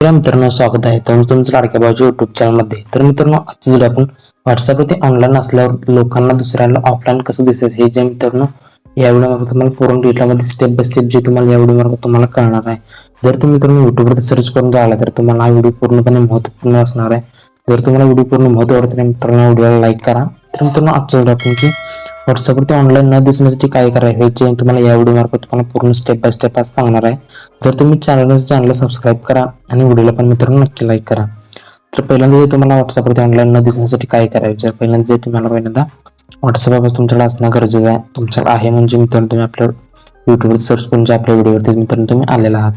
मित्रांनो स्वागत आहे. तर तुमचं लाडक्या बाजू युट्यूब चॅनलमध्ये तर मित्रांनो आजचं व्हिडिओ आपण व्हॉट्सअपवरती ऑनलाईन असल्यावर लोकांना दुसऱ्याला ऑफलाईन कसं दिसायचं हे जे मित्रांनो या व्हिडिओमार्फत तुम्हाला पूर्ण डिटेलमध्ये स्टेप बाय स्टेप जे तुम्हाला या व्हिडिओमार्फत तुम्हाला कळणार आहे. जर तुम्ही मित्रांनो युट्यूबवरती सर्च करून जायला तर तुम्हाला हा व्हिडिओ पूर्णपणे महत्त्वपूर्ण असणार आहे. जर तुम्हाला व्हिडिओ पूर्ण महत्त्व वाटत मित्रांनो व्हिडिओला लाईक करा. तर मित्रांनो आजचं व्हिडिओ आपण की व्हॉट्सअपवरती ऑनलाईन न दिसण्यासाठी काय करायचं? हे जे तुम्हाला या व्हिडिओ मार्फत तुम्हाला पूर्ण स्टेप बाय स्टेप आज सांगणार आहे. जर तुम्ही चॅनल चॅनलला सबस्क्राईब करा आणि व्हिडिओला पण मित्रांनो नक्की लाईक करा. तर पहिल्यांदा जे तुम्हाला व्हॉट्सअपवरती ऑनलाईन न दिसण्यासाठी काय करायचं पहिल्यांदा जे तुम्हाला पहिल्यांदा व्हॉट्सअपवर तुमच्याकडे असणं गरजेचं आहे तुमच्याकडे आहे म्हणजे मित्रांनो तुम्ही आपल्या युट्यूबवरती सर्च करून जे आपल्या व्हिडिओवरती मित्रांनो तुम्ही आलेला आहात.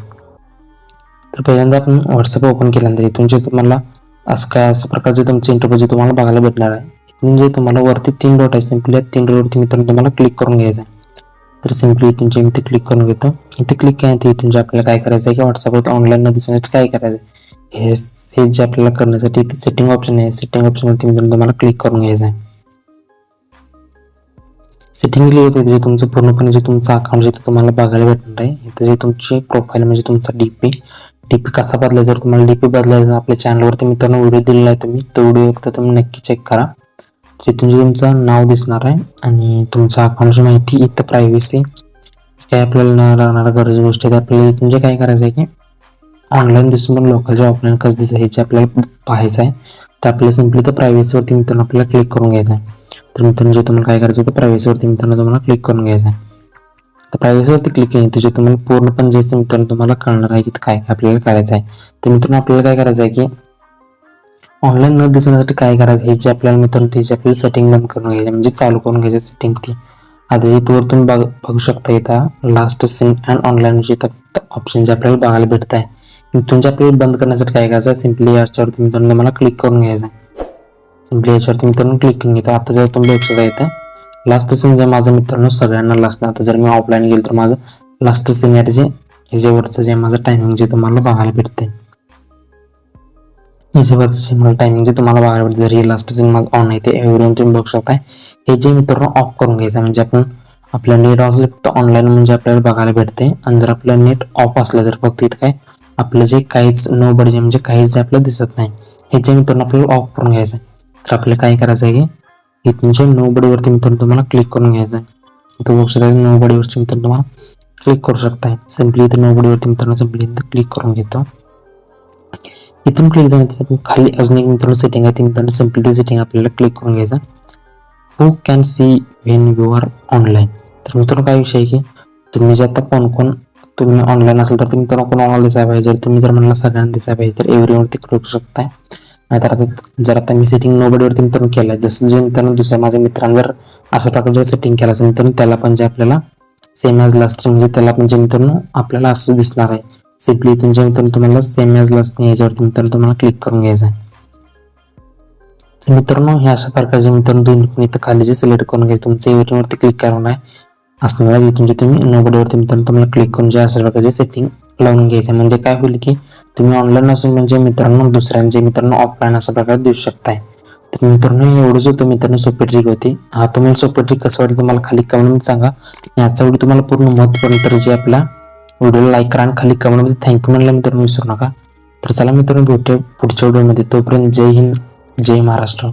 तर पहिल्यांदा आपण व्हॉट्सअप ओपन केल्यानंतर इथून जे तुम्हाला असं काय असं प्रकारचे तुमचे इंटरव्ह्यू जे तुम्हाला बघायला भेटणार आहे म्हणजे जे तुम्हाला वरती तीन डॉट आहे सिम्पली तीन डॉटवरती मित्रांनो तुम्हाला क्लिक करून घ्यायचं आहे. तर सिम्पली इथून जे मी ते क्लिक करून घेतो. इथे क्लिक केल्यानंतर इथून जे आपल्याला काय करायचं आहे की व्हॉट्सअपवरती ऑनलाईन न दिसण्यासाठी काय करायचं आहे? हे हे जे आपल्याला करण्यासाठी इथे सेटिंग ऑप्शन आहे. सेटिंग ऑप्शनवरती मित्रांनो तुम्हाला क्लिक करून घ्यायचं आहे. सेटिंग केली होती जे तुमचं पूर्णपणे जे तुमचं अकाउंट जे तुम्हाला बघायला भेटणार आहे इथं जे तुमची प्रोफाईल म्हणजे तुमचा डीपी डीपी कसा बदलायचा? जर तुम्हाला डीपी बदलायचा आपल्या चॅनलवरती मित्रांनो व्हिडिओ दिलेला आहे तुम्ही तो व्हिडिओ एकदा तुम्ही नक्की चेक करा. तिथून जे तुमचं नाव दिसणार आहे आणि तुमच्या अकाउंटची माहिती इथं प्रायव्हसी काय आपल्याला न लागणाऱ्या गरज गोष्टी आहेत आपल्याला इथून जे काय करायचं आहे की ऑनलाईन दिसून पण जे ऑफलाईन कसं दिसतं हे जे आपल्याला पाहायचं आहे तर आपल्याला सिम्पली तर प्रायव्हसीवरती मित्रांनो आपल्याला क्लिक करून घ्यायचं आहे. तर मित्रांनो जे तुम्हाला काय करायचं आहे तर प्रायव्हसीवरती मित्रांनो तुम्हाला क्लिक करून घ्यायचं आहे. तर प्रायव्हसीवरती क्लिक केली तर तुम्हाला पूर्णपणे जे मित्रांनो तुम्हाला कळणार आहे की काय काय आपल्याला करायचं आहे. तर मित्रांनो आपल्याला काय करायचं आहे की ऑनलाईन न दिसण्यासाठी काय करायचं? हे जे आपल्याला मित्रांनो ते जे आपल्याला सेटिंग बंद करून घ्यायचे म्हणजे चालू करून घ्यायचे सेटिंग ती. आता जे वरतून बघ बघू शकता इथं लास्ट सीन अँड ऑनलाईन जे ऑप्शन जे आपल्याला बघायला भेटत आहे तुमच्या आपल्याला बंद करण्यासाठी काय करायचं? सिम्पली याच्यावरती मित्रांनो मला क्लिक करून घ्यायचं. सिम्पली याच्यावरती मित्रांनो क्लिक करून घेतो आता जर तुम्ही बघू शकता इथं लास्ट सिंग जे माझं मित्रांनो सगळ्यांना लास्ट आता जर मी ऑफलाईन गेलो तर माझं लास्ट सिंग जे हे जे वरचं जे माझं टायमिंग जे तुम्हाला बघायला भेटते जबरदस्त वरचं टायमिंग जे तुम्हाला बघायला भेटतं जर हे लास्ट सीन ऑन आहे ते एव्हरीवन तुम्ही बघू शकताय. हे जे मित्रांनो ऑफ करून घ्यायचं म्हणजे आपण आपलं नेट असलं तर ऑनलाईन म्हणजे आपल्याला बघायला भेटते आणि जर आपलं नेट ऑफ असलं तर फक्त इथं काय आपलं जे काहीच नो बडजे म्हणजे काहीच जे आपल्याला दिसत नाही. हे जे मित्रांनो आपल्याला ऑफ करून घ्यायचं आहे तर आपल्याला काय करायचं आहे की इथून जे नो बडीवरती मित्रांनो तुम्हाला क्लिक करून घ्यायचं आहे. इथं बघू शकता नो बडीवरती मित्रांनो तुम्हाला क्लिक करू शकताय. सिम्पली इथं नो बडीवरती मित्रांनो सिम्पली इथं क्लिक करून घेतो. इथून क्लिक झाल्यानंतर आपण खाली अजून एक मित्रांनो सेटिंग आहे ती मित्रांनो सिंपल ती सेटिंग आपल्याला क्लिक करून घ्यायचं who can see when you are online तर मित्रांनो काय विषय आहे की तुम्ही जे आता कोण कोण तुम्ही ऑनलाईन असेल तर तुम्ही मित्रांनो कोणाला दिसायला पाहिजे? जर तुम्ही जर म्हणला सगळ्यांना दिसायला पाहिजे तर एव्हरीवरती करू शकताय. नाहीतर आता जर आता मी सेटिंग नोबडीवरती मित्रांनो केलं जसं जे मित्रांनो दुसऱ्या माझ्या मित्रांनी जर अशा प्रकारचं सेटिंग केला असेल मित्रांनो त्याला पण जे आपल्याला सेम ॲज लास्ट म्हणजे त्याला पण जे मित्रांनो आपल्याला असं दिसणार आहे. सिम्पली इथून तुम्हाला सेम एज लास्ट याच्यावरती मित्रांनो तुम्हाला क्लिक करून घ्यायचं आहे. तर मित्रांनो हे अशा प्रकारचे मित्रांनो दोन पण इथं खाली जे सिलेक्ट करून घ्यायचं. तुमच्या इव्हेंटवरती क्लिक करून आहे असणार आहे इथून तुम्ही नोबडीवरती मित्रांनो तुम्हाला क्लिक करून जे अशा प्रकारचे सेटिंग लावून घ्यायचं म्हणजे काय होईल की तुम्ही ऑनलाईन असून म्हणजे मित्रांनो दुसऱ्यांचे मित्रांनो ऑफलाईन अशा प्रकारे देऊ शकताय. तर मित्रांनो एवढंच होतं मित्रांनो सोपी ट्रिक होती हा तुम्हाला सोपी ट्रिक कसं वाटलं तुम्हाला खाली कमेंट सांगा. याचा व्हिडिओ तुम्हाला पूर्ण महत्त्वपूर्ण तर जे आपला व्हिडिओला लाईक करा आणि खाली कमेंटमध्ये थँक्यू म्हणलं मित्रांनो विसरू नका. तर चला मित्रांनो भेटूया पुढच्या व्हिडिओमध्ये तोपर्यंत जय हिंद जय महाराष्ट्र.